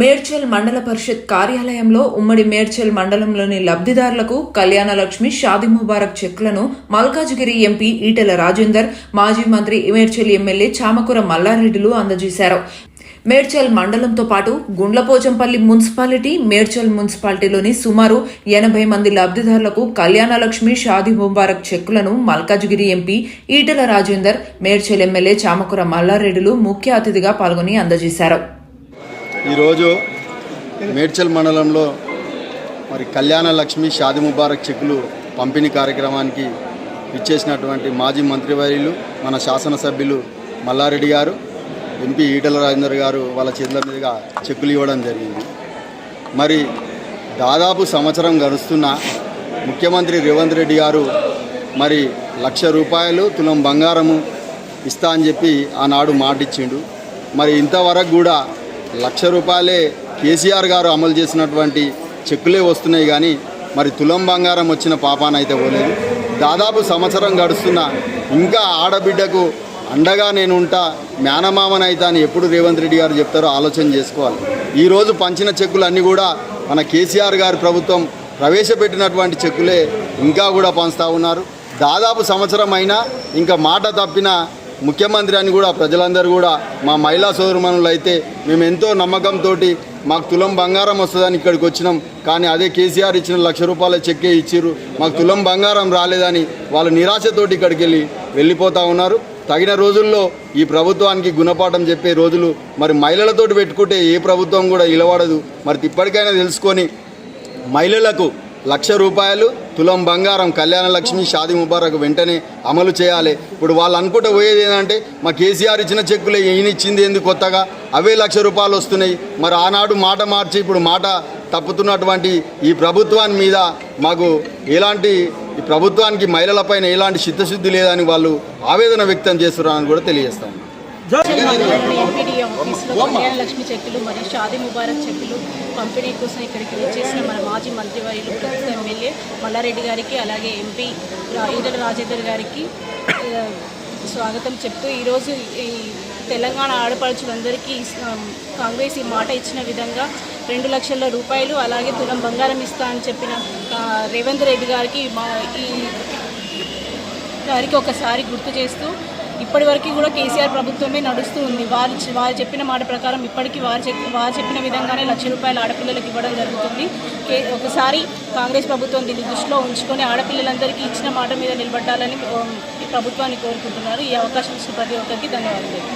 మేడ్చల్ మండల పరిషత్ కార్యాలయంలో ఉమ్మడి మేడ్చల్ మండలంలోని లబ్ధిదారులకు కళ్యాణలక్ష్మి షాది ముబారక్ చెక్లను మల్కాజ్గిరి ఎంపీ ఈటెల రాజేందర్ మాజీ మంత్రి మేడ్చల్ ఎమ్మెల్యే చామకూర మల్లారెడ్డిలు అందజేశారు. మేడ్చల్ మండలంతో పాటు గుండ్లపోచంపల్లి మున్సిపాలిటీ మేడ్చల్ మున్సిపాలిటీలోని సుమారు ఎనభై మంది లబ్ధిదారులకు కళ్యాణలక్ష్మి షాది ముబారక్ చెక్కులను మల్కాజ్గిరి ఎంపీ ఈటెల రాజేందర్ మేడ్చల్ ఎమ్మెల్యే చామకూర మల్లారెడ్డిలు ముఖ్య అతిథిగా పాల్గొని అందజేశారు. ఈరోజు మేడ్చల్ మండలంలో మరి కళ్యాణ లక్ష్మి షాది ముబారక్ చెక్కులు పంపిణీ కార్యక్రమానికి ఇచ్చేసినటువంటి మాజీ మంత్రివర్యులు మన శాసనసభ్యులు మల్లారెడ్డి గారు ఎంపీ ఈటల రాజేందర్ గారు వాళ్ళ చేతుల మీదుగా చెక్కులు ఇవ్వడం జరిగింది. మరి దాదాపు సంవత్సరం గడుస్తున్న ముఖ్యమంత్రి రేవంత్ రెడ్డి గారు మరి లక్ష రూపాయలు తులం బంగారము ఇస్తా అని చెప్పి ఆనాడు మాటిచ్చిండు. మరి ఇంతవరకు కూడా లక్ష రూపాయలే కేసీఆర్ గారు అమలు చేసినటువంటి చెక్కులే వస్తున్నాయి కానీ మరి తులం బంగారం వచ్చిన పాపానైతే పోలేదు. దాదాపు సంవత్సరం గడుస్తున్న ఇంకా ఆడబిడ్డకు అండగా నేను ఉంటా మేనమామనైతా అని ఎప్పుడు రేవంత్ రెడ్డి గారు చెప్తారో ఆలోచన చేసుకోవాలి. ఈరోజు పంచిన చెక్కులు అన్నీ కూడా మన కేసీఆర్ గారి ప్రభుత్వం ప్రవేశపెట్టినటువంటి చెక్కులే ఇంకా కూడా పంచుతూ ఉన్నారు. దాదాపు సంవత్సరం అయినా ఇంకా మాట తప్పిన ముఖ్యమంత్రి అని కూడా ప్రజలందరూ కూడా మా మహిళా సోదరుమణులు అయితే మేము ఎంతో నమ్మకంతో మాకు తులం బంగారం వస్తుందని ఇక్కడికి వచ్చినాం. కానీ అదే కేసీఆర్ ఇచ్చిన లక్ష రూపాయల చెక్కే ఇచ్చిర్రు. మాకు తులం బంగారం రాలేదని వాళ్ళు నిరాశతోటి ఇక్కడికి వెళ్ళి వెళ్ళిపోతూ ఉన్నారు. తగిన రోజుల్లో ఈ ప్రభుత్వానికి గుణపాఠం చెప్పే రోజులు మరి మహిళలతోటి పెట్టుకుంటే ఏ ప్రభుత్వం కూడా ఇలవడదు. మరి ఇప్పటికైనా తెలుసుకొని మహిళలకు లక్ష రూపాయలు తులం బంగారం కళ్యాణ లక్ష్మి షాది ముబారక్ వెంటనే అమలు చేయాలి. ఇప్పుడు వాళ్ళు అనుకుంటే పోయేది ఏంటంటే మా కేసీఆర్ ఇచ్చిన చెక్కులే ఈయన ఇచ్చింది ఎందుకు కొత్తగా? అవే లక్ష రూపాయలు వస్తున్నాయి. మరి ఆనాడు మాట మార్చి ఇప్పుడు మాట తప్పుతున్నటువంటి ఈ ప్రభుత్వాన్ని మీద మాకు ఎలాంటి ఈ ప్రభుత్వానికి మహిళలపైన ఎలాంటి చిత్తశుద్ధి లేదని వాళ్ళు ఆవేదన వ్యక్తం చేస్తున్నారని కూడా తెలియజేస్తాం ఎంపీడీ ఆఫీస్లో కళ్యాణ లక్ష్మి చెక్కులు మరియు షాదీ ముబారక్ చెక్కులు పంపిణీ కోసం ఇక్కడికి వచ్చేసిన మన మాజీ మంత్రివర్యులు ప్రస్తుత ఎమ్మెల్యే మల్లారెడ్డి గారికి అలాగే ఎంపీ రా- ఈటల రాజేందర్ గారికి స్వాగతం చెప్తూ ఈరోజు ఈ తెలంగాణ ఆడపడుచులందరికీ కాంగ్రెస్ ఈ మాట ఇచ్చిన విధంగా రెండు లక్షల రూపాయలు అలాగే తులం బంగారం ఇస్తా అని చెప్పిన రేవంత్ రెడ్డి గారికి మా ఈ గారికి ఒకసారి గుర్తు చేస్తూ ఇప్పటి వరకు కూడా కేసీఆర్ ప్రభుత్వమే నడుస్తూ ఉంది. వారు వారు చెప్పిన మాట ప్రకారం ఇప్పటికీ వారు వారు చెప్పిన విధంగానే లక్ష రూపాయలు ఆడపిల్లలకు ఇవ్వడం జరుగుతుంది. కే ఒకసారి కాంగ్రెస్ ప్రభుత్వం దీన్ని దృష్టిలో ఉంచుకొని ఆడపిల్లలందరికీ ఇచ్చిన మాట మీద నిలబడాలని ఈ ప్రభుత్వాన్ని కోరుకుంటున్నారు. ఈ అవకాశం ఇచ్చిన ప్రతి ఒక్కరికి ధన్యవాదాలు.